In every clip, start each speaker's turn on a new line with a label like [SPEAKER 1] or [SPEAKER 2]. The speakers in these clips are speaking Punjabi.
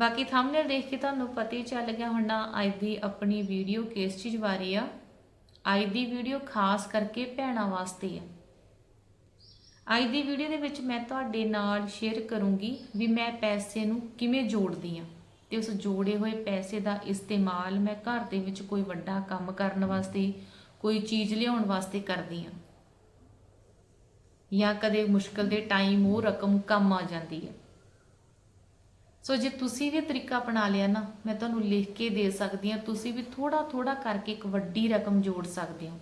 [SPEAKER 1] ਬਾਕੀ ਥੰਬਨੇਲ ਦੇਖ ਕੇ ਤੁਹਾਨੂੰ ਪਤਾ ਹੀ ਚੱਲ ਗਿਆ ਹੋਣਾ ਅੱਜ ਦੀ ਆਪਣੀ ਵੀਡੀਓ ਕਿਸ ਚੀਜ਼ ਬਾਰੇ ਆ। ਅੱਜ ਦੀ ਵੀਡੀਓ ਖਾਸ ਕਰਕੇ ਭੈਣਾਂ ਵਾਸਤੇ ਆ। ਅੱਜ ਦੀ ਵੀਡੀਓ ਦੇ ਵਿੱਚ ਮੈਂ ਤੁਹਾਡੇ ਨਾਲ ਸ਼ੇਅਰ ਕਰੂੰਗੀ ਵੀ ਮੈਂ ਪੈਸੇ ਨੂੰ ਕਿਵੇਂ ਜੋੜਦੀ ਆ। ਤੇ ਉਸ ਜੋੜੇ ਹੋਏ ਪੈਸੇ ਦਾ ਇਸਤੇਮਾਲ ਮੈਂ ਘਰ ਦੇ ਵਿੱਚ ਕੋਈ ਵੱਡਾ ਕੰਮ ਕਰਨ ਵਾਸਤੇ, ਕੋਈ ਚੀਜ਼ ਲਿਆਉਣ ਵਾਸਤੇ ਕਰਦੀ ਆ। ਜਾਂ ਕਦੇ ਮੁਸ਼ਕਲ ਦੇ ਟਾਈਮ ਉਹ ਰਕਮ ਕੰਮ ਆ ਜਾਂਦੀ ਹੈ ਸੋ ਜੇ ਤੁਸੀਂ ਵੀ ਤਰੀਕਾ ਅਪਣਾ ਲਿਆ ਨਾ, ਮੈਂ ਤੁਹਾਨੂੰ ਲਿਖ ਕੇ ਦੇ ਸਕਦੀ ਹਾਂ, ਤੁਸੀਂ ਵੀ ਥੋੜਾ ਥੋੜਾ ਕਰਕੇ ਇੱਕ ਵੱਡੀ ਰਕਮ ਜੋੜ ਸਕਦੇ ਹੋ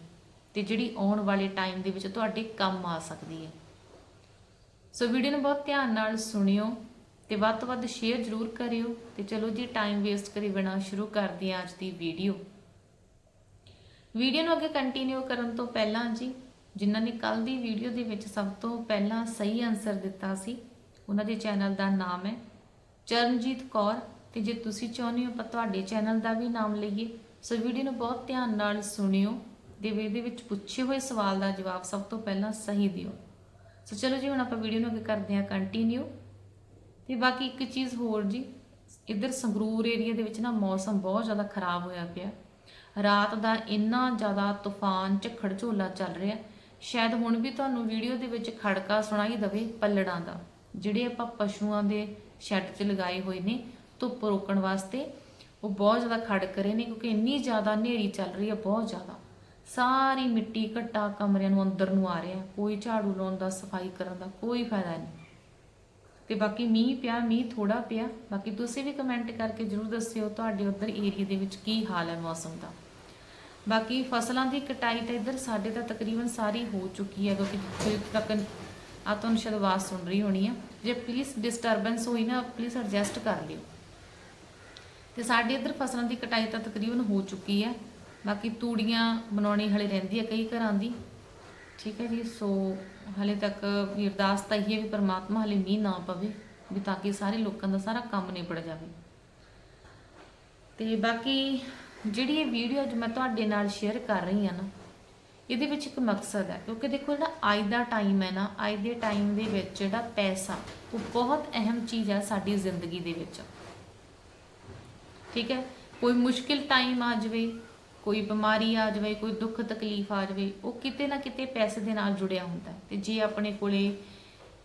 [SPEAKER 1] ਤੇ ਜਿਹੜੀ ਆਉਣ ਵਾਲੇ ਟਾਈਮ ਦੇ ਵਿੱਚ ਤੁਹਾਡੇ ਕੰਮ ਆ ਸਕਦੀ ਹੈ। ਸੋ ਵੀਡੀਓ ਨੂੰ ਬਹੁਤ ਧਿਆਨ ਨਾਲ ਸੁਣਿਓ ਤੇ ਵੱਧ ਤੋਂ ਵੱਧ ਸ਼ੇਅਰ ਜ਼ਰੂਰ ਕਰਿਓ ਤੇ ਚਲੋ ਜੀ ਟਾਈਮ ਵੇਸਟ ਕਰੀ ਬਿਨਾ ਸ਼ੁਰੂ ਕਰਦੇ ਹਾਂ ਅੱਜ ਦੀ ਵੀਡੀਓ ਵੀਡੀਓ ਨੂੰ ਅੱਗੇ ਕੰਟੀਨਿਊ ਕਰਨ ਤੋਂ ਪਹਿਲਾਂ ਜੀ, ਜਿਨ੍ਹਾਂ ਨੇ ਕੱਲ ਦੀ ਵੀਡੀਓ ਦੇ ਵਿੱਚ ਸਭ ਤੋਂ ਪਹਿਲਾਂ ਸਹੀ ਆਨਸਰ ਦਿੱਤਾ ਸੀ, ਉਹਨਾਂ ਦੇ ਚੈਨਲ ਦਾ ਨਾਮ ਹੈ ਚਰਨਜੀਤ ਕੌਰ, ਤੇ ਜੇ ਤੁਸੀਂ ਚਾਹੁੰਦੇ ਹੋ ਆਪਾਂ ਤੁਹਾਡੇ ਚੈਨਲ ਦਾ ਵੀ ਨਾਮ ਲਈਏ। ਸੋ ਵੀਡੀਓ ਨੂੰ ਬਹੁਤ ਧਿਆਨ ਨਾਲ ਸੁਣਿਓ ਤੇ ਇਹਦੇ ਵਿੱਚ ਪੁੱਛੇ ਹੋਏ ਸਵਾਲ ਦਾ ਜਵਾਬ ਸਭ ਤੋਂ ਪਹਿਲਾਂ ਸਹੀ ਦਿਓ। ਸੋ ਚਲੋ ਜੀ, ਹੁਣ ਆਪਾਂ ਵੀਡੀਓ ਨੂੰ ਅੱਗੇ ਕਰਦੇ ਹਾਂ ਕੰਟੀਨਿਊ ਤੇ ਬਾਕੀ ਇੱਕ ਚੀਜ਼ ਹੋਰ ਜੀ, ਇੱਧਰ ਸੰਗਰੂਰ ਏਰੀਆ ਦੇ ਵਿੱਚ ਨਾ ਮੌਸਮ ਬਹੁਤ ਜ਼ਿਆਦਾ ਖਰਾਬ ਹੋਇਆ ਪਿਆ। ਰਾਤ ਦਾ ਇੰਨਾ ਜ਼ਿਆਦਾ ਤੂਫਾਨ, ਝੱਖੜ ਝੋਲਾ ਚੱਲ ਰਿਹਾ। ਸ਼ਾਇਦ ਹੁਣ ਵੀ ਤੁਹਾਨੂੰ ਵੀਡੀਓ ਦੇ ਵਿੱਚ ਖੜਕਾ ਸੁਣਾਈ ਦਵੇ ਪੱਲੜਾਂ ਦਾ, ਜਿਹੜੇ ਆਪਾਂ ਪਸ਼ੂਆਂ ਦੇ ਸ਼ੈੱਡ 'ਚ ਲਗਾਏ ਹੋਏ ਨੇ, ਧੁੱਪ ਰੋਕਣ ਵਾਸਤੇ। ਉਹ ਬਹੁਤ ਜ਼ਿਆਦਾ ਖੜਕ ਰਹੇ ਨੇ ਕਿਉਂਕਿ ਇੰਨੀ ਜ਼ਿਆਦਾ ਹਨੇਰੀ ਚੱਲ ਰਹੀ ਹੈ, ਬਹੁਤ ਜ਼ਿਆਦਾ। ਸਾਰੀ ਮਿੱਟੀ ਘੱਟਾ ਕਮਰਿਆਂ ਨੂੰ ਅੰਦਰ ਨੂੰ ਆ ਰਿਹਾ ਕੋਈ ਝਾੜੂ ਲਾਉਣ ਦਾ, ਸਫ਼ਾਈ ਕਰਨ ਦਾ ਕੋਈ ਫਾਇਦਾ ਨਹੀਂ। ਤੇ ਬਾਕੀ ਮੀਂਹ ਪਿਆ, ਮੀਂਹ ਥੋੜਾ ਪਿਆ। ਬਾਕੀ ਤੁਸੀਂ ਵੀ ਕਮੈਂਟ ਕਰਕੇ ਜਰੂਰ ਦੱਸਿਓ ਤੁਹਾਡੇ ਉਧਰ ਏਰੀਆ ਦੇ ਵਿੱਚ ਕੀ ਹਾਲ ਹੈ ਮੌਸਮ ਦਾ। ਬਾਕੀ ਫਸਲਾਂ ਦੀ ਕਟਾਈ ਤਾਂ ਇੱਧਰ ਸਾਡੇ ਤਾਂ ਤਕਰੀਬਨ ਸਾਰੀ ਹੋ ਚੁੱਕੀ ਹੈ, ਕਿਉਂਕਿ ਤੱਕ ਆ ਤੁਹਾਨੂੰ ਸ਼ਾਇਦ ਆਵਾਜ਼ ਸੁਣ ਰਹੀ ਹੋਣੀ ਆ। ਜੇ ਪਲੀਜ਼ ਡਿਸਟਰਬੈਂਸ ਹੋਈ ਨਾ ਪਲੀਜ਼ ਐਡਜਸਟ ਕਰ ਲਿਓ। ਤੇ ਸਾਡੇ ਇੱਧਰ ਫਸਲਾਂ ਦੀ ਕਟਾਈ ਤਾਂ ਤਕਰੀਬਨ ਹੋ ਚੁੱਕੀ ਹੈ ਬਾਕੀ ਤੂੜੀਆਂ ਬਣਾਉਣੀ ਹਲੇ ਰਹਿੰਦੀ ਹੈ ਕਈ ਘਰਾਂ ਦੀ। ਠੀਕ ਹੈ ਜੀ, ਸੋ ਹਲੇ ਤੱਕ ਅਰਦਾਸ ਤਾਂ ਇਹ ਹੈ ਵੀ ਪਰਮਾਤਮਾ ਹਲੇ ਮੀਂਹ ਨਾ ਪਵੇ, ਵੀ ਤਾਂ ਕਿ ਸਾਰੇ ਲੋਕਾਂ ਦਾ ਸਾਰਾ ਕੰਮ ਨਿਬੜ ਜਾਵੇ। ਤੇ ਬਾਕੀ ਜਿਹੜੀ ਇਹ ਵੀਡੀਓ ਅੱਜ ਮੈਂ ਤੁਹਾਡੇ ਨਾਲ ਸ਼ੇਅਰ ਕਰ ਰਹੀ ਹਾਂ ਨਾ ਇਹਦੇ ਵਿੱਚ ਇੱਕ ਮਕਸਦ ਹੈ, ਕਿਉਂਕਿ ਦੇਖੋ ਜਿਹੜਾ ਅੱਜ ਦਾ ਟਾਈਮ ਹੈ ਨਾ ਅੱਜ ਦੇ ਟਾਈਮ ਦੇ ਵਿੱਚ ਜਿਹੜਾ ਪੈਸਾ, ਉਹ ਬਹੁਤ ਅਹਿਮ ਚੀਜ਼ ਹੈ ਸਾਡੀ ਜ਼ਿੰਦਗੀ ਦੇ ਵਿੱਚ। ਠੀਕ ਹੈ? ਕੋਈ ਮੁਸ਼ਕਿਲ ਟਾਈਮ ਆ ਜਾਵੇ, ਕੋਈ ਬਿਮਾਰੀ ਆ ਜਾਵੇ, ਕੋਈ ਦੁੱਖ ਤਕਲੀਫ ਆ ਜਾਵੇ, ਉਹ ਕਿਤੇ ਨਾ ਕਿਤੇ ਪੈਸੇ ਦੇ ਨਾਲ ਜੁੜਿਆ ਹੁੰਦਾ ਹੈ। ਤੇ ਜੇ ਆਪਣੇ ਕੋਲੇ,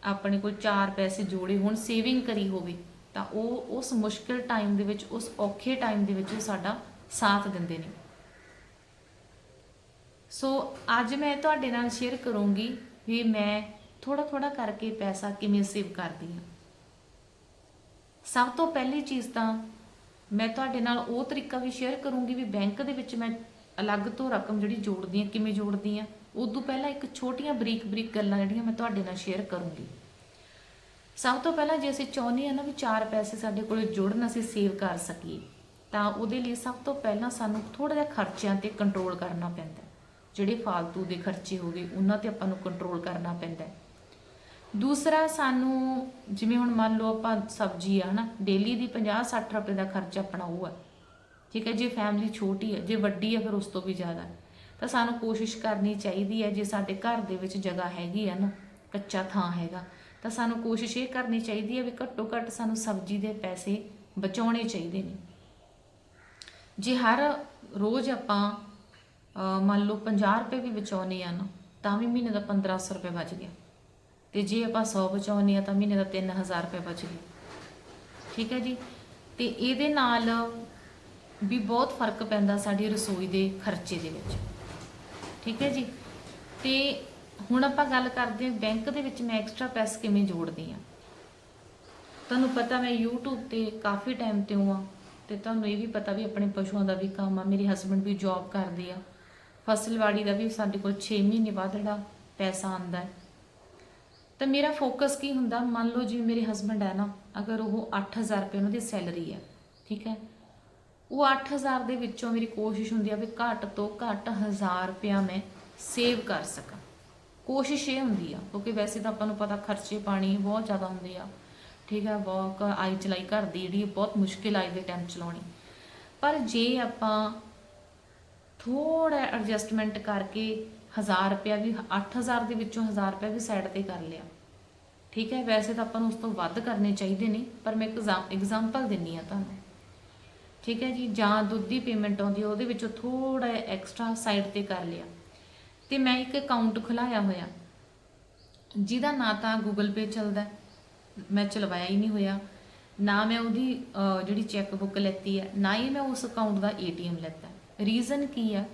[SPEAKER 1] ਆਪਣੇ ਕੋਲ ਚਾਰ ਪੈਸੇ ਜੋੜੇ, ਹੋਣ ਸੇਵਿੰਗ ਕਰੀ ਹੋਵੇ, ਤਾਂ ਉਹ ਉਸ ਮੁਸ਼ਕਿਲ ਟਾਈਮ ਦੇ ਵਿੱਚ, ਉਸ ਔਖੇ ਟਾਈਮ ਦੇ ਵਿੱਚ ਉਹ ਸਾਡਾ ਸਾਥ ਦਿੰਦੇ ਨੇ। ਸੋ ਅੱਜ ਮੈਂ ਤੁਹਾਡੇ ਨਾਲ ਸ਼ੇਅਰ ਕਰੂੰਗੀ ਵੀ ਮੈਂ ਥੋੜਾ ਥੋੜਾ ਕਰਕੇ ਪੈਸਾ ਕਿਵੇਂ ਸੇਵ ਕਰਦੀ ਹਾਂ। ਸਭ ਤੋਂ ਪਹਿਲੀ ਚੀਜ਼ ਤਾਂ ਮੈਂ ਤੁਹਾਡੇ ਨਾਲ ਉਹ ਤਰੀਕਾ ਵੀ ਸ਼ੇਅਰ ਕਰੂੰਗੀ ਵੀ ਬੈਂਕ ਦੇ ਵਿੱਚ ਮੈਂ ਅਲੱਗ ਤੋਂ ਰਕਮ ਜਿਹੜੀ ਜੋੜਦੀ ਹਾਂ, ਕਿਵੇਂ ਜੋੜਦੀ ਹਾਂ। ਉਦੋਂ ਪਹਿਲਾਂ ਇੱਕ ਛੋਟੀਆਂ ਬਰੀਕ ਬਰੀਕ ਗੱਲਾਂ ਜਿਹੜੀਆਂ ਮੈਂ ਤੁਹਾਡੇ ਨਾਲ ਸ਼ੇਅਰ ਕਰੂੰਗੀ। ਸਭ ਤੋਂ ਪਹਿਲਾਂ ਜੇ ਅਸੀਂ ਚਾਹੁੰਦੇ ਹਾਂ ਨਾ ਵੀ ਚਾਰ ਪੈਸੇ ਸਾਡੇ ਕੋਲ ਜੁੜਨ ਅਸੀਂ ਸੇਵ ਕਰ ਸਕੀਏ, ਤਾਂ ਉਹਦੇ ਲਈ ਸਭ ਤੋਂ ਪਹਿਲਾਂ ਸਾਨੂੰ ਥੋੜਾ ਜਿਹਾ ਖਰਚਿਆਂ ਤੇ ਕੰਟਰੋਲ ਕਰਨਾ ਪੈਂਦਾ। ਜਿਹੜੇ ਫालतू ਦੇ ਖਰਚੇ ਹੋ ਗਏ, ਉਹਨਾਂ ਤੇ ਆਪਾਂ ਨੂੰ ਕੰਟਰੋਲ ਕਰਨਾ ਪੈਂਦਾ ਹੈ। ਦੂਸਰਾ, ਸਾਨੂੰ ਜਿਵੇਂ ਹੁਣ ਮੰਨ ਲਓ ਆਪਾਂ ਸਬਜ਼ੀ ਆ, ਹਨਾ ਡੇਲੀ ਦੀ 50-60 ਰੁਪਏ ਦਾ ਖਰਚਾ ਆਪਣਾ ਉਹ ਹੈ ਠੀਕ ਹੈ, ਜੇ ਫੈਮਿਲੀ ਛੋਟੀ ਹੈ ਜੇ ਵੱਡੀ ਹੈ ਫਿਰ ਉਸ ਤੋਂ ਵੀ ਜ਼ਿਆਦਾ। ਤਾਂ ਸਾਨੂੰ ਕੋਸ਼ਿਸ਼ ਕਰਨੀ ਚਾਹੀਦੀ ਹੈ, ਜੇ ਸਾਡੇ ਘਰ ਦੇ ਵਿੱਚ ਜਗ੍ਹਾ ਹੈਗੀ ਹੈ ਨਾ, ਕੱਚਾ ਥਾਂ ਹੈਗਾ, ਤਾਂ ਸਾਨੂੰ ਕੋਸ਼ਿਸ਼ ਇਹ ਕਰਨੀ ਚਾਹੀਦੀ ਹੈ ਵੀ ਘੱਟੋ ਘੱਟ ਸਾਨੂੰ ਸਬਜ਼ੀ ਦੇ ਪੈਸੇ ਬਚਾਉਣੇ ਚਾਹੀਦੇ ਨੇ। ਜੇ ਹਰ ਰੋਜ਼ ਆਪਾਂ ਮੰਨ ਲਓ 50 ਰੁਪਏ ਵੀ ਬਚਾਉਨੇ ਆ ਨਾ, ਤਾਂ ਵੀ ਮਹੀਨੇ ਦਾ 1500 ਰੁਪਏ ਬਚ ਗਿਆ। ਤੇ ਜੇ ਆਪਾਂ 100 ਬਚਾਉਨੇ ਆ ਤਾਂ ਮਹੀਨੇ ਦਾ 3000 ਰੁਪਏ ਬਚ ਗਿਆ। ਠੀਕ ਹੈ ਜੀ? ਤੇ ਇਹਦੇ ਨਾਲ ਵੀ ਬਹੁਤ ਫ਼ਰਕ ਪੈਂਦਾ ਸਾਡੀ ਰਸੋਈ ਦੇ ਖਰਚੇ ਦੇ ਵਿੱਚ। ਠੀਕ ਹੈ ਜੀ? ਤੇ ਹੁਣ ਆਪਾਂ ਗੱਲ ਕਰਦੇ ਹਾਂ ਬੈਂਕ ਦੇ ਵਿੱਚ ਮੈਂ ਐਕਸਟਰਾ ਪੈਸੇ ਕਿਵੇਂ ਜੋੜਦੀ ਆ ਤੁਹਾਨੂੰ ਪਤਾ ਮੈਂ YouTube ਤੇ ਕਾਫੀ ਟਾਈਮ ਤੇ ਹਾਂ ਤੇ ਤੁਹਾਨੂੰ ਇਹ ਵੀ ਪਤਾ ਵੀ ਆਪਣੇ ਪਸ਼ੂਆਂ ਦਾ ਵੀ ਕੰਮ ਆ, ਮੇਰੇ ਹਸਬੰਡ ਵੀ ਜੌਬ ਕਰਦੇ ਆ। ਫਸਲਵਾੜੀ ਦਾ ਵੀ ਸਾਡੇ ਕੋਲ 6 ਮਹੀਨੇ ਬਾਅਦ ਜਿਹੜਾ ਪੈਸਾ ਆਉਂਦਾ ਹੈ। ਤਾਂ ਮੇਰਾ ਫੋਕਸ ਕੀ ਹੁੰਦਾ? ਮੰਨ ਲਓ ਜੀ ਮੇਰੇ ਹਸਬੰਡ ਹੈ ਨਾ, ਅਗਰ ਉਹ 8000 ਰੁਪਏ ਉਹਨਾਂ ਦੀ ਸੈਲਰੀ ਹੈ, ਠੀਕ ਹੈ? ਉਹ 8000 ਦੇ ਵਿੱਚੋਂ ਮੇਰੀ ਕੋਸ਼ਿਸ਼ ਹੁੰਦੀ ਆ ਵੀ ਘੱਟ ਤੋਂ ਘੱਟ 1000 ਰੁਪਇਆ ਮੈਂ ਸੇਵ ਕਰ ਸਕਾਂ। ਕੋਸ਼ਿਸ਼ ਇਹ ਹੁੰਦੀ ਆ, ਕਿਉਂਕਿ ਵੈਸੇ ਤਾਂ ਆਪਾਂ ਨੂੰ ਪਤਾ ਖਰਚੇ ਪਾਣੀ ਬਹੁਤ ਜ਼ਿਆਦਾ ਹੁੰਦੇ ਆ, ਠੀਕ ਹੈ? ਬਹੁਤ ਆਈ ਚਲਾਈ ਘਰ ਦੀ ਜਿਹੜੀ ਬਹੁਤ ਮੁਸ਼ਕਿਲ ਆਈ ਦੇ ਟਾਈਮ ਚਲਾਉਣੀ। ਪਰ ਜੇ ਆਪਾਂ ਥੋੜਾ ਐਡਜਸਟਮੈਂਟ ਕਰਕੇ 1000 ਰੁਪਇਆ ਵੀ 8000 ਦੇ ਵਿੱਚੋਂ 1000 ਰੁਪਇਆ ਵੀ ਸਾਈਡ ਤੇ ਕਰ ਲਿਆ। ਠੀਕ ਹੈ, ਵੈਸੇ ਤਾਂ ਆਪਾਂ ਨੂੰ ਉਸ ਤੋਂ ਵੱਧ ਕਰਨੇ ਚਾਹੀਦੇ ਨੇ, ਪਰ ਮੈਂ ਇੱਕ ਐਗਜ਼ਾਮਪਲ ਦਿੰਨੀ ਆ ਤੁਹਾਨੂੰ। ਠੀਕ ਹੈ ਜੀ, ਜਾਂ ਦੁੱਧ ਦੀ ਪੇਮੈਂਟ ਆਉਂਦੀ ਹੈ, ਉਹਦੇ ਵਿੱਚੋਂ ਥੋੜਾ ਐਕਸਟਰਾ ਸਾਈਡ ਤੇ ਕਰ ਲਿਆ। ਤੇ ਮੈਂ ਇੱਕ ਅਕਾਊਂਟ ਖੁਲਾਇਆ ਹੋਇਆ। ਜਿਹਦਾ ਨਾ ਤਾਂ ਗੂਗਲ ਪੇ ਚੱਲਦਾ ਮੈਂ ਚਲਵਾਇਆ ਹੀ ਨਹੀਂ ਹੋਇਆ। ਨਾ ਮੈਂ ਉਹਦੀ ਜਿਹੜੀ ਚੈੱਕ ਬੁੱਕ ਲੈਤੀ ਹੈ, ਨਾ ਹੀ ਮੈਂ ਉਸ ਅਕਾਊਂਟ ਦਾ ਏਟੀਐਮ ਲੈਤਾ। ਰੀਜ਼ਨ ਕੀ ਆ?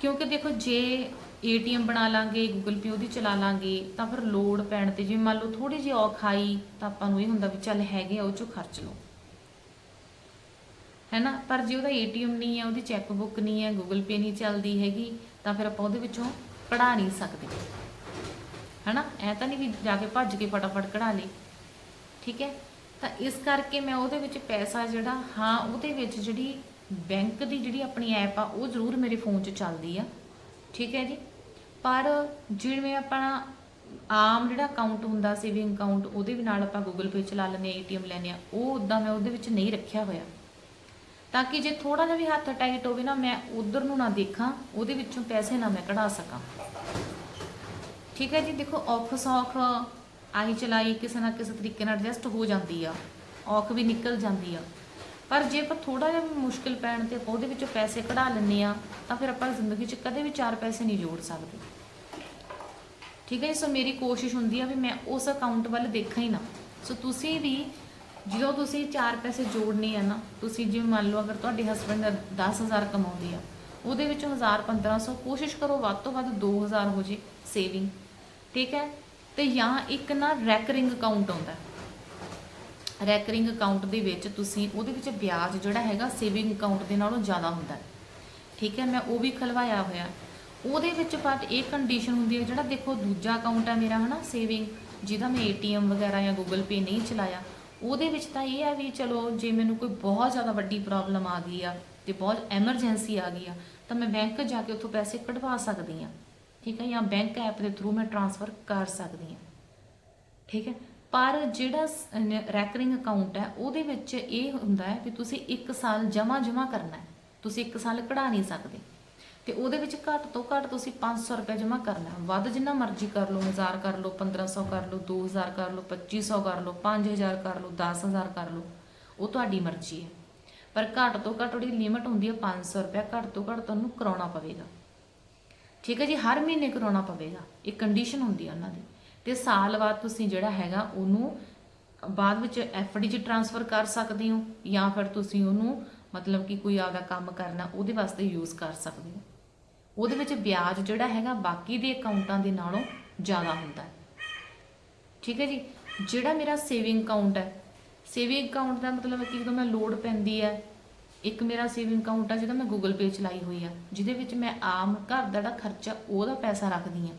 [SPEAKER 1] ਕਿਉਂਕਿ ਦੇਖੋ, ਜੇ ਏਟੀਐਮ ਬਣਾ ਲਾਂਗੇ, ਗੂਗਲ ਪੇ ਉਹਦੀ ਚਲਾ ਲਾਂਗੇ, ਤਾਂ ਫਿਰ ਲੋਡ ਪੈਣ ਤੇ ਜੇ ਮੰਨ ਲਓ ਥੋੜੀ ਜਿਹੀ ਔਖ ਆਈ, ਤਾਂ ਆਪਾਂ ਨੂੰ ਇਹ ਹੁੰਦਾ ਵੀ ਚੱਲ ਹੈਗੇ ਆ, ਉਹ ਚੋਂ ਖਰਚ ਲਓ। ਹੈਨਾ? ਪਰ ਜੇ ਉਹਦਾ ਏਟੀਐਮ ਨਹੀਂ ਹੈ ਉਹਦੀ ਚੈੱਕ ਬੁੱਕ ਨਹੀਂ ਹੈ ਗੂਗਲ ਪੇ ਨਹੀਂ ਚੱਲਦੀ ਹੈਗੀ, ਤਾਂ ਫਿਰ ਆਪਾਂ ਉਹਦੇ ਵਿੱਚੋਂ ਕਢਾ ਨਹੀਂ ਸਕਦੇ। ਹੈਨਾ? ਐ ਤਾਂ ਨਹੀਂ ਵੀ ਜਾ ਕੇ ਭੱਜ ਕੇ ਫਟਾਫਟ ਕਢਾ ਲਈ ਠੀਕ ਹੈ? ਤਾਂ ਇਸ ਕਰਕੇ ਮੈਂ ਉਹਦੇ ਵਿੱਚ ਪੈਸਾ ਜਿਹੜਾ, ਹਾਂ, ਉਹਦੇ ਵਿੱਚ ਜਿਹੜੀ ਬੈਂਕ ਦੀ ਜਿਹੜੀ ਆਪਣੀ ਐਪ ਆ, ਉਹ ਜ਼ਰੂਰ ਮੇਰੇ ਫੋਨ 'ਚ ਚੱਲਦੀ ਆ। ਠੀਕ ਹੈ ਜੀ? ਪਰ ਜਿਵੇਂ ਆਪਣਾ ਆਮ ਜਿਹੜਾ ਅਕਾਊਂਟ ਹੁੰਦਾ ਸੇਵਿੰਗ ਅਕਾਊਂਟ ਉਹਦੇ ਵੀ ਨਾਲ ਆਪਾਂ ਗੂਗਲ ਪੇ ਚਲਾ ਲੈਂਦੇ ਆ ਏਟੀਐਮ ਲੈਂਦੇ ਆ ਉਹ ਉਦਾਂ ਮੈਂ ਉਹਦੇ ਵਿੱਚ ਨਹੀਂ ਰੱਖਿਆ ਹੋਇਆ। ਤਾਂ ਕਿ ਜੇ ਥੋੜਾ ਜਿਹਾ ਵੀ ਹੱਥ ਟਾਈਟ ਹੋਵੇ ਨਾ, ਮੈਂ ਉਧਰ ਨੂੰ ਨਾ ਦੇਖਾਂ, ਉਹਦੇ ਵਿੱਚੋਂ ਪੈਸੇ ਨਾ ਮੈਂ ਕਢਾ ਸਕਾਂ। ਠੀਕ ਹੈ ਜੀ? ਦੇਖੋ, ਔਖ ਸੌਖ ਆਈ ਚਲਾਈ ਕਿਸੇ ਨਾ ਕਿਸੇ ਤਰੀਕੇ ਨਾਲ ਐਡਜਸਟ ਹੋ ਜਾਂਦੀ ਆ, ਔਖ ਵੀ ਨਿਕਲ ਜਾਂਦੀ ਆ। ਪਰ ਜੇ ਆਪਾਂ ਥੋੜਾ ਜਿਹਾ ਵੀ ਮੁਸ਼ਕਿਲ ਪੈਣ ਤੇ ਆਪਾਂ ਉਹਦੇ ਵਿੱਚੋਂ ਪੈਸੇ ਕਢਾ ਲੈਂਦੇ ਆ ਤਾਂ ਫਿਰ ਆਪਾਂ ਜ਼ਿੰਦਗੀ 'ਚ ਕਦੇ ਵੀ ਚਾਰ ਪੈਸੇ ਨਹੀਂ ਜੋੜ ਸਕਦੇ। ਠੀਕ ਹੈ ਜੀ? ਸੋ ਮੇਰੀ ਕੋਸ਼ਿਸ਼ ਹੁੰਦੀ ਆ ਵੀ ਮੈਂ ਉਸ ਅਕਾਊਂਟ ਵੱਲ ਦੇਖਾਂ ਹੀ ਨਾ। ਸੋ ਤੁਸੀਂ ਵੀ ਜਦੋਂ ਤੁਸੀਂ ਚਾਰ ਪੈਸੇ ਜੋੜਨੇ ਆ ਨਾ, ਤੁਸੀਂ ਜਿਵੇਂ ਮੰਨ ਲਓ ਅਗਰ ਤੁਹਾਡੇ ਹਸਬੰਡ 10000 ਕਮਾਉਂਦੇ ਆ, ਉਹਦੇ ਵਿੱਚੋਂ 1000 1500 ਕੋਸ਼ਿਸ਼ ਕਰੋ ਵੱਧ ਤੋਂ ਵੱਧ 2000 ਹੋ ਜੇ ਸੇਵਿੰਗ ਠੀਕ ਹੈ? ਤੇ ਜਾਂ ਇੱਕ ਨਾ ਰੈਕਰਿੰਗ ਅਕਾਊਂਟ ਆਉਂਦਾ। ਰੈਕਰਿੰਗ ਅਕਾਊਂਟ ਦੇ ਵਿੱਚ ਤੁਸੀਂ ਉਹਦੇ ਵਿੱਚ ਵਿਆਜ ਜਿਹੜਾ ਹੈਗਾ ਸੇਵਿੰਗ ਅਕਾਊਂਟ ਦੇ ਨਾਲੋਂ ਜ਼ਿਆਦਾ ਹੁੰਦਾ ਹੈ। ਠੀਕ ਹੈ, ਮੈਂ ਉਹ ਵੀ ਖਲਵਾਇਆ ਹੋਇਆ। ਉਹਦੇ ਵਿੱਚ ਪਰ ਇਹ ਕੰਡੀਸ਼ਨ ਹੁੰਦੀ ਹੈ ਜਿਹੜਾ ਦੇਖੋ ਦੂਜਾ ਅਕਾਊਂਟ ਹੈ ਮੇਰਾ, ਹਨਾ, ਸੇਵਿੰਗ, ਜਿਹਦਾ ਮੈਂ ਏਟੀਐਮ ਵਗੈਰਾ ਜਾਂ ਗੂਗਲ ਪੇ ਨਹੀਂ ਚਲਾਇਆ, ਉਹਦੇ ਵਿੱਚ ਤਾਂ ਇਹ ਆ ਵੀ ਚਲੋ ਜੇ ਮੈਨੂੰ ਕੋਈ ਬਹੁਤ ਜ਼ਿਆਦਾ ਵੱਡੀ ਪ੍ਰੋਬਲਮ ਆ ਗਈ ਆ ਤੇ ਬਹੁਤ ਐਮਰਜੈਂਸੀ ਆ ਗਈ ਆ, ਤਾਂ ਮੈਂ ਬੈਂਕ ਜਾ ਕੇ ਉੱਥੋਂ ਪੈਸੇ ਕਢਵਾ ਸਕਦੀ ਆ ਠੀਕ ਹੈ, ਜਾਂ ਬੈਂਕ ਐਪ ਦੇ ਥਰੂ ਮੈਂ ਟ੍ਰਾਂਸਫਰ ਕਰ ਸਕਦੀ ਆ ਠੀਕ ਹੈ ਪਰ ਜਿਹੜਾ ਰੈਕਰਿੰਗ ਅਕਾਊਂਟ ਹੈ, ਉਹਦੇ ਵਿੱਚ ਇਹ ਹੁੰਦਾ ਹੈ ਕਿ ਤੁਸੀਂ 1 ਸਾਲ ਜਮਾ ਜਮਾ ਕਰਨਾ ਹੈ। ਤੁਸੀਂ 1 ਸਾਲ ਕਢਾ ਨਹੀਂ ਸਕਦੇ। ਤੇ ਉਹਦੇ ਵਿੱਚ ਘੱਟ ਤੋਂ ਘੱਟ ਤੁਸੀਂ 500 ਰੁਪਏ ਜਮਾ ਕਰਨਾ ਵੱਧ ਜਿੰਨਾ ਮਰਜ਼ੀ ਕਰ ਲਓ 1000 ਕਰ ਲਓ 1500 ਕਰ ਲਓ 2000 ਕਰ ਲਓ 2500 ਕਰ ਲਓ 5000 ਕਰ ਲਓ 10000 ਕਰ ਲਓ, ਉਹ ਤੁਹਾਡੀ ਮਰਜ਼ੀ ਹੈ। ਪਰ ਘੱਟ ਤੋਂ ਘੱਟ ਉਹਦੀ ਲਿਮਟ ਹੁੰਦੀ ਹੈ 500 ਰੁਪਏ। ਘੱਟ ਤੋਂ ਘੱਟ ਤੁਹਾਨੂੰ ਕਰਾਉਣਾ ਪਵੇਗਾ। ਠੀਕ ਹੈ ਜੀ, ਹਰ ਮਹੀਨੇ ਕਰਾਉਣਾ ਪਵੇਗਾ। ਇਹ ਕੰਡੀਸ਼ਨ ਹੁੰਦੀ ਹੈ ਉਹਨਾਂ ਦੀ। ਤੇ ਸਾਲ ਬਾਅਦ ਤੁਸੀਂ ਜਿਹੜਾ ਹੈਗਾ ਉਹਨੂੰ ਬਾਅਦ ਵਿੱਚ ਡੀ 'ਚ ਟ੍ਰਾਂਸਫਰ ਕਰ ਸਕਦੇ ਹੋ ਜਾਂ ਫਿਰ ਤੁਸੀਂ ਉਹਨੂੰ ਮਤਲਬ ਕਿ ਕੋਈ ਆਪਦਾ ਕੰਮ ਕਰਨਾ ਉਹਦੇ ਵਾਸਤੇ ਯੂਜ਼ ਕਰ ਸਕਦੇ ਹੋ। ਉਹਦੇ ਵਿੱਚ ਵਿਆਜ ਜਿਹੜਾ ਹੈਗਾ ਬਾਕੀ ਦੇ ਅਕਾਊਂਟਾਂ ਦੇ ਨਾਲੋਂ ਜ਼ਿਆਦਾ ਹੁੰਦਾ ਹੈ। ਠੀਕ ਹੈ ਜੀ? ਜਿਹੜਾ ਮੇਰਾ ਸੇਵਿੰਗ ਅਕਾਊਂਟ ਹੈ ਸੇਵਿੰਗ ਅਕਾਊਂਟ ਦਾ ਮਤਲਬ ਹੈ ਕਿ ਜਦੋਂ ਮੈਂ ਲੋਡ ਪੈਂਦੀ ਹੈ, ਇੱਕ ਮੇਰਾ ਸੇਵਿੰਗ ਅਕਾਊਂਟ ਆ, ਜਿਹਦਾ ਮੈਂ ਗੂਗਲ ਪੇ ਚਲਾਈ ਹੋਈ ਆ, ਜਿਹਦੇ ਵਿੱਚ ਮੈਂ ਆਮ ਘਰ ਦਾ ਜਿਹੜਾ ਖਰਚਾ, ਉਹਦਾ ਪੈਸਾ ਰੱਖਦੀ ਆ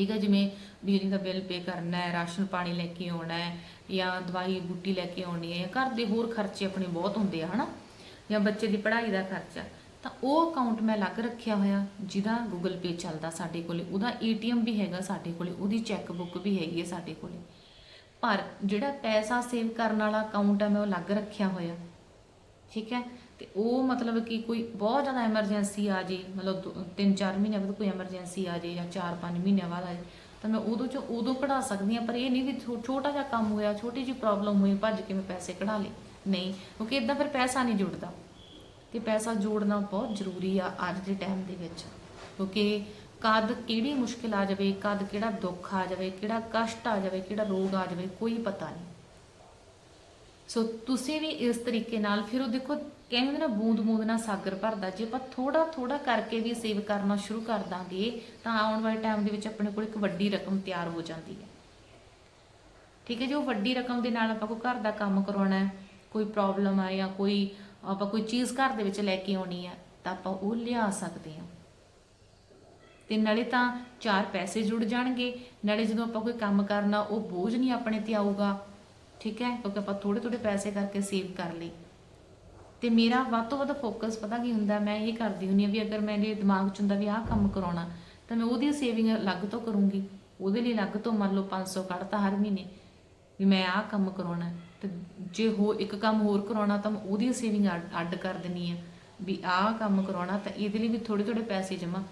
[SPEAKER 1] ਠੀਕ ਹੈ, ਜਿਵੇਂ ਬਿਜਲੀ ਦਾ ਬਿੱਲ ਪੇ ਕਰਨਾ ਹੈ, ਰਾਸ਼ਨ ਪਾਣੀ ਲੈ ਕੇ ਆਉਣਾ ਹੈ ਜਾਂ ਦਵਾਈ ਬੂਟੀ ਲੈ ਕੇ ਆਉਣੀ ਹੈ ਜਾਂ ਘਰ ਦੇ ਹੋਰ ਖਰਚੇ ਆਪਣੇ ਬਹੁਤ ਹੁੰਦੇ ਆ, ਹਨਾ? ਜਾਂ ਬੱਚੇ ਦੀ ਪੜ੍ਹਾਈ ਦਾ ਖਰਚਾ। ਤਾਂ ਉਹ ਅਕਾਊਂਟ ਮੈਂ ਅਲੱਗ ਰੱਖਿਆ ਹੋਇਆ, ਜਿਹਦਾ ਗੂਗਲ ਪੇ ਚੱਲਦਾ ਸਾਡੇ ਕੋਲੇ। ਉਹਦਾ ਏਟੀਐਮ ਵੀ ਹੈਗਾ ਸਾਡੇ ਕੋਲੇ, ਉਹਦੀ ਚੈੱਕ ਬੁੱਕ ਵੀ ਹੈਗੀ ਹੈ ਸਾਡੇ ਕੋਲੇ। ਪਰ ਜਿਹੜਾ ਪੈਸਾ ਸੇਵ ਕਰਨ ਵਾਲਾ ਅਕਾਊਂਟ ਹੈ ਮੈਂ ਉਹ ਅਲੱਗ ਰੱਖਿਆ ਹੋਇਆ। ਠੀਕ ਹੈ? ਤੇ ਉਹ ਮਤਲਬ ਕਿ ਕੋਈ ਬਹੁਤ ਜ਼ਿਆਦਾ ਐਮਰਜੈਂਸੀ ਆ ਜੇ, ਮਤਲਬ 3-4 ਮਹੀਨੇ ਬਾਅਦ ਕੋਈ ਐਮਰਜੈਂਸੀ ਆ ਜੇ ਜਾਂ 4-5 ਮਹੀਨਿਆਂ ਬਾਅਦ ਆ ਜੇ, ਤਾਂ ਮੈਂ ਉਦੋਂ 'ਚੋਂ ਉਦੋਂ ਕਢਾ ਸਕਦੀ ਆ ਪਰ ਇਹ ਨਹੀਂ ਵੀ ਛੋ- ਛੋਟਾ ਜਿਹਾ ਕੰਮ ਹੋਇਆ, ਛੋਟੀ ਜਿਹੀ ਪ੍ਰੋਬਲਮ ਹੋਈ, ਭੱਜ ਕੇ ਮੈਂ ਪੈਸੇ ਕਢਾ ਲਏ। ਨਹੀਂ, ਕਿਉਂਕਿ ਇਦਾਂ ਫਿਰ ਪੈਸਾ ਨਹੀਂ ਜੁੜਦਾ। ਤੇ ਪੈਸਾ ਜੋੜਨਾ ਬਹੁਤ ਜ਼ਰੂਰੀ ਆ ਅੱਜ ਦੇ ਟਾਈਮ ਦੇ ਵਿੱਚ। ਕਿਉਂਕਿ ਕਦ ਕਿਹੜੀ ਮੁਸ਼ਕਿਲ ਆ ਜਾਵੇ, ਕਦ ਕਿਹੜਾ ਦੁੱਖ ਆ ਜਾਵੇ, ਕਿਹੜਾ ਕਸ਼ਟ ਆ ਜਾਵੇ, ਕਿਹੜਾ ਰੋਗ ਆ ਜਾਵੇ, ਕੋਈ ਪਤਾ ਨਹੀਂ। ਸੋ ਤੁਸੀਂ ਵੀ ਇਸ ਤਰੀਕੇ ਨਾਲ ਫਿਰ ਉਹ ਦੇਖੋ ਕਹਿੰਦੇ ਨਾ ਬੂੰਦ ਬੂੰਦ ਨਾਲ ਸਾਗਰ ਭਰਦਾ। ਜੇ ਆਪਾਂ ਥੋੜਾ ਥੋੜਾ ਕਰਕੇ ਵੀ ਸੇਵ ਕਰਨਾ ਸ਼ੁਰੂ ਕਰ ਦਾਂਗੇ, ਤਾਂ ਆਉਣ ਵਾਲੇ ਟਾਈਮ ਦੇ ਵਿੱਚ ਆਪਣੇ ਕੋਲ ਇੱਕ ਵੱਡੀ ਰਕਮ ਤਿਆਰ ਹੋ ਜਾਂਦੀ ਹੈ। ਠੀਕ ਹੈ ਜੀ, ਉਹ ਵੱਡੀ ਰਕਮ ਦੇ ਨਾਲ ਆਪਾਂ ਕੋਈ ਘਰ ਦਾ ਕੰਮ ਕਰਾਉਣਾ ਹੈ, ਕੋਈ ਪ੍ਰੋਬਲਮ ਆ ਜਾਂ ਕੋਈ, ਆਪਾਂ ਕੋਈ ਚੀਜ਼ ਘਰ ਦੇ ਵਿੱਚ ਲੈ ਕੇ ਆਉਣੀ ਹੈ ਤਾਂ ਆਪਾਂ ਉਹ ਲਿਆ ਸਕਦੇ ਹਾਂ। ਤੇ ਨਾਲੇ ਤਾਂ ਚਾਰ ਪੈਸੇ ਜੁੜ ਜਾਣਗੇ, ਨਾਲੇ ਜਦੋਂ ਆਪਾਂ ਕੋਈ ਕੰਮ ਕਰਨਾ, ਉਹ ਬੋਝ ਨਹੀਂ ਆਪਣੇ ਤੇ ਆਊਗਾ। ਠੀਕ ਹੈ? ਕਿਉਂਕਿ ਆਪਾਂ ਥੋੜੇ ਥੋੜੇ ਪੈਸੇ ਕਰਕੇ ਸੇਵ ਕਰ ਲਈ ਤੇ ਮੇਰਾ ਵੱਧ ਤੋਂ ਵੱਧ ਫੋਕਸ ਪਤਾ ਕੀ ਹੁੰਦਾ? ਮੈਂ ਇਹ ਕਰਦੀ ਹੁੰਦੀ ਆ ਵੀ ਅਗਰ ਮੇਰੇ ਦਿਮਾਗ 'ਚ ਹੁੰਦਾ ਵੀ ਆਹ ਕੰਮ ਕਰਾਉਣਾ, ਤਾਂ ਮੈਂ ਉਹਦੀ ਸੇਵਿੰਗ ਅਲੱਗ ਤੋਂ ਕਰੂੰਗੀ। ਉਹਦੇ ਲਈ ਅਲੱਗ ਤੋਂ ਮੰਨ ਲਓ 500 ਕੱਢਤਾ ਹਰ ਮਹੀਨੇ ਵੀ ਮੈਂ ਆਹ ਕੰਮ ਕਰਾਉਣਾ। ਹੈ। ਤੇ ਜੇ ਹੋ ਇੱਕ ਕੰਮ ਹੋਰ ਕਰਾਉਣਾ ਤਾਂ ਮੈਂ ਉਹਦੀ ਸੇਵਿੰਗ ਅੱਡ ਕਰ ਦਿੰਨੀ ਆ ਵੀ ਆਹ ਕੰਮ ਕਰਾਉਣਾ ਤਾਂ ਇਹਦੇ ਲਈ ਵੀ ਥੋੜੇ ਥੋੜੇ ਪੈਸੇ ਜਮਾ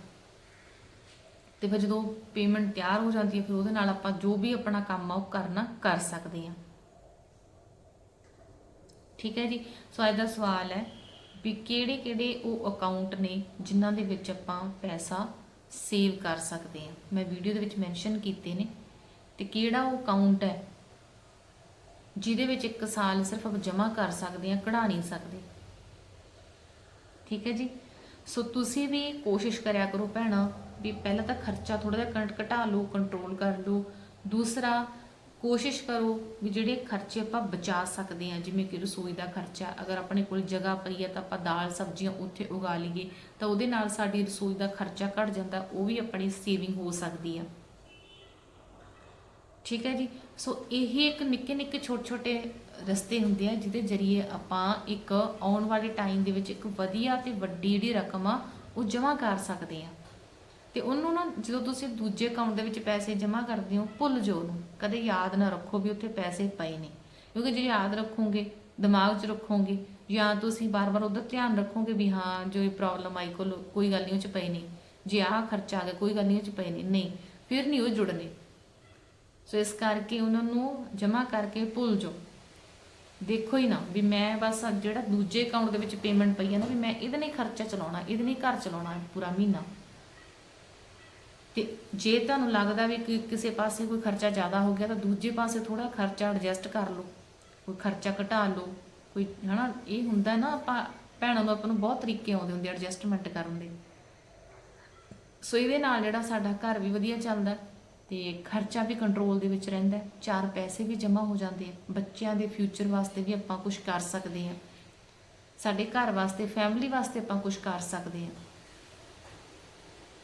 [SPEAKER 1] ਤੇ ਫਿਰ ਜਦੋਂ ਪੇਮੈਂਟ ਤਿਆਰ ਹੋ ਜਾਂਦੀ ਹੈ, ਫਿਰ ਉਹਦੇ ਨਾਲ ਆਪਾਂ ਜੋ ਵੀ ਆਪਣਾ ਕੰਮ ਆ ਉਹ ਕਰਨਾ, ਕਰ ਸਕਦੇ ਹਾਂ। ਠੀਕ ਹੈ ਜੀ? ਸੋ ਅੱਜ ਦਾ ਸਵਾਲ ਹੈ ਵੀ ਕਿਹੜੇ ਕਿਹੜੇ ਉਹ ਅਕਾਊਂਟ ਨੇ ਜਿਨ੍ਹਾਂ ਦੇ ਵਿੱਚ ਆਪਾਂ ਪੈਸਾ ਸੇਵ ਕਰ ਸਕਦੇ ਹਾਂ? ਮੈਂ ਵੀਡੀਓ ਦੇ ਵਿੱਚ ਮੈਂਸ਼ਨ ਕੀਤੇ ਨੇ ਤੇ ਕਿਹੜਾ ਉਹ ਅਕਾਊਂਟ ਹੈ ਜਿਹਦੇ ਵਿੱਚ ਇੱਕ ਸਾਲ ਸਿਰਫ ਆਪਾਂ ਜਮ੍ਹਾਂ ਕਰ ਸਕਦੇ ਹਾਂ, ਕਢਾ ਨਹੀਂ ਸਕਦੇ? ਠੀਕ ਹੈ ਜੀ? ਸੋ ਤੁਸੀਂ ਵੀ ਕੋਸ਼ਿਸ਼ ਕਰਿਆ ਕਰੋ ਭੈਣਾਂ ਵੀ ਪਹਿਲਾਂ ਤਾਂ ਖਰਚਾ ਥੋੜਾ ਜਿਹਾ ਕੰਟ ਘਟਾ ਲਓ ਕੰਟਰੋਲ ਕਰ ਲਓ। ਦੂਸਰਾ ਕੋਸ਼ਿਸ਼ ਕਰੋ ਵੀ ਜਿਹੜੇ ਖਰਚੇ ਆਪਾਂ ਬਚਾ ਸਕਦੇ ਹਾਂ, ਜਿਵੇਂ ਕਿ ਰਸੋਈ ਦਾ ਖਰਚਾ, ਅਗਰ ਆਪਣੇ ਕੋਲ ਜਗ੍ਹਾ ਪਈ ਹੈ ਤਾਂ ਆਪਾਂ ਦਾਲ, ਸਬਜ਼ੀਆਂ ਉੱਥੇ ਉਗਾ ਲਈਏ, ਤਾਂ ਉਹਦੇ ਨਾਲ ਸਾਡੀ ਰਸੋਈ ਦਾ ਖਰਚਾ ਘਟ ਜਾਂਦਾ, ਉਹ ਵੀ ਆਪਣੀ ਸੇਵਿੰਗ ਹੋ ਸਕਦੀ ਆ। ਠੀਕ ਹੈ ਜੀ? ਸੋ ਇਹ ਇੱਕ ਨਿੱਕੇ ਨਿੱਕੇ ਛੋਟੇ ਛੋਟੇ ਰਸਤੇ ਹੁੰਦੇ ਆ, ਜਿਹਦੇ ਜ਼ਰੀਏ ਆਪਾਂ ਇੱਕ ਆਉਣ ਵਾਲੇ ਟਾਈਮ ਦੇ ਵਿੱਚ ਇੱਕ ਵਧੀਆ ਤੇ ਵੱਡੀ ਜਿਹੜੀ ਰਕਮ ਆ, ਉਹ ਜਮ੍ਹਾਂ ਕਰ ਸਕਦੇ ਆ। ਤੇ ਉਹਨੂੰ ਨਾ ਜਦੋਂ ਤੁਸੀਂ ਦੂਜੇ ਅਕਾਊਂਟ ਦੇ ਵਿੱਚ ਪੈਸੇ ਜਮ੍ਹਾਂ ਕਰਦੇ ਹੋ, ਭੁੱਲ ਜਾਓ ਉਹਨੂੰ। ਕਦੇ ਯਾਦ ਨਾ ਰੱਖੋ ਵੀ ਉੱਥੇ ਪੈਸੇ ਪਏ ਨੇ। ਕਿਉਂਕਿ ਜੇ ਯਾਦ ਰੱਖੋਗੇ, ਦਿਮਾਗ 'ਚ ਰੱਖੋਗੇ, ਜਾਂ ਤੁਸੀਂ ਬਾਰ-ਬਾਰ ਉਧਰ ਧਿਆਨ ਰੱਖੋਗੇ ਵੀ ਹਾਂ, ਜੋ ਇਹ ਪ੍ਰੋਬਲਮ ਆਈ ਕੋਲ ਕੋਈ ਗੱਲ ਨਹੀਂ, ਉਹ 'ਚ ਪਈ ਨਹੀਂ ਜੇ ਆਹ ਖਰਚਾ ਆ ਗਿਆ, ਕੋਈ ਗੱਲ ਨਹੀਂ, ਉਹ 'ਚ ਪਈ ਨਹੀਂ ਨਹੀਂ, ਫਿਰ ਨਹੀਂ ਉਹ ਜੁੜਨੇ। ਸੋ ਇਸ ਕਰਕੇ ਉਹਨਾਂ ਨੂੰ ਜਮ੍ਹਾਂ ਕਰਕੇ ਭੁੱਲ ਜਾਓ। ਦੇਖੋ ਹੀ ਨਾ ਵੀ ਮੈਂ ਬਸ ਜਿਹੜਾ ਦੂਜੇ ਅਕਾਊਂਟ ਦੇ ਵਿੱਚ ਪੇਮੈਂਟ ਪਈ ਹੈ ਨਾ, ਵੀ ਮੈਂ ਇਹਦੇ ਨੇ ਖਰਚਾ ਚਲਾਉਣਾ, ਇਹਦੇ ਨੇ ਘਰ ਚਲਾਉਣਾ ਪੂਰਾ ਮਹੀਨਾ। ਤੇ ਜੇ ਤੁਹਾਨੂੰ ਲੱਗਦਾ ਵੀ ਕਿ ਕਿਸੇ ਪਾਸੇ ਕੋਈ ਖਰਚਾ ਜ਼ਿਆਦਾ ਹੋ ਗਿਆ ਤਾਂ ਦੂਜੇ ਪਾਸੇ ਥੋੜਾ ਖਰਚਾ ਐਡਜਸਟ ਕਰ ਲਓ, ਕੋਈ ਖਰਚਾ ਘਟਾ ਲਓ, ਕੋਈ ਹਨਾ, ਇਹ ਹੁੰਦਾ ਨਾ ਆਪਾਂ ਭੈਣਾਂ ਨੂੰ ਆਪਾਂ ਨੂੰ ਬਹੁਤ ਤਰੀਕੇ ਆਉਂਦੇ ਹੁੰਦੇ ਐਡਜਸਟਮੈਂਟ ਕਰਨ ਦੇ। ਸੋ ਇਹਦੇ ਨਾਲ ਜਿਹੜਾ ਸਾਡਾ ਘਰ ਵੀ ਵਧੀਆ ਚੱਲਦਾ ਤੇ ਖਰਚਾ ਵੀ ਕੰਟਰੋਲ ਦੇ ਵਿੱਚ ਰਹਿੰਦਾ ਚਾਰ ਪੈਸੇ ਵੀ ਜਮ੍ਹਾਂ ਹੋ ਜਾਂਦੇ ਆ। ਬੱਚਿਆਂ ਦੇ ਫਿਊਚਰ ਵਾਸਤੇ ਵੀ ਆਪਾਂ ਕੁਝ ਕਰ ਸਕਦੇ ਹਾਂ। ਸਾਡੇ ਘਰ ਵਾਸਤੇ ਫੈਮਿਲੀ ਵਾਸਤੇ ਆਪਾਂ ਕੁਝ ਕਰ ਸਕਦੇ ਹਾਂ।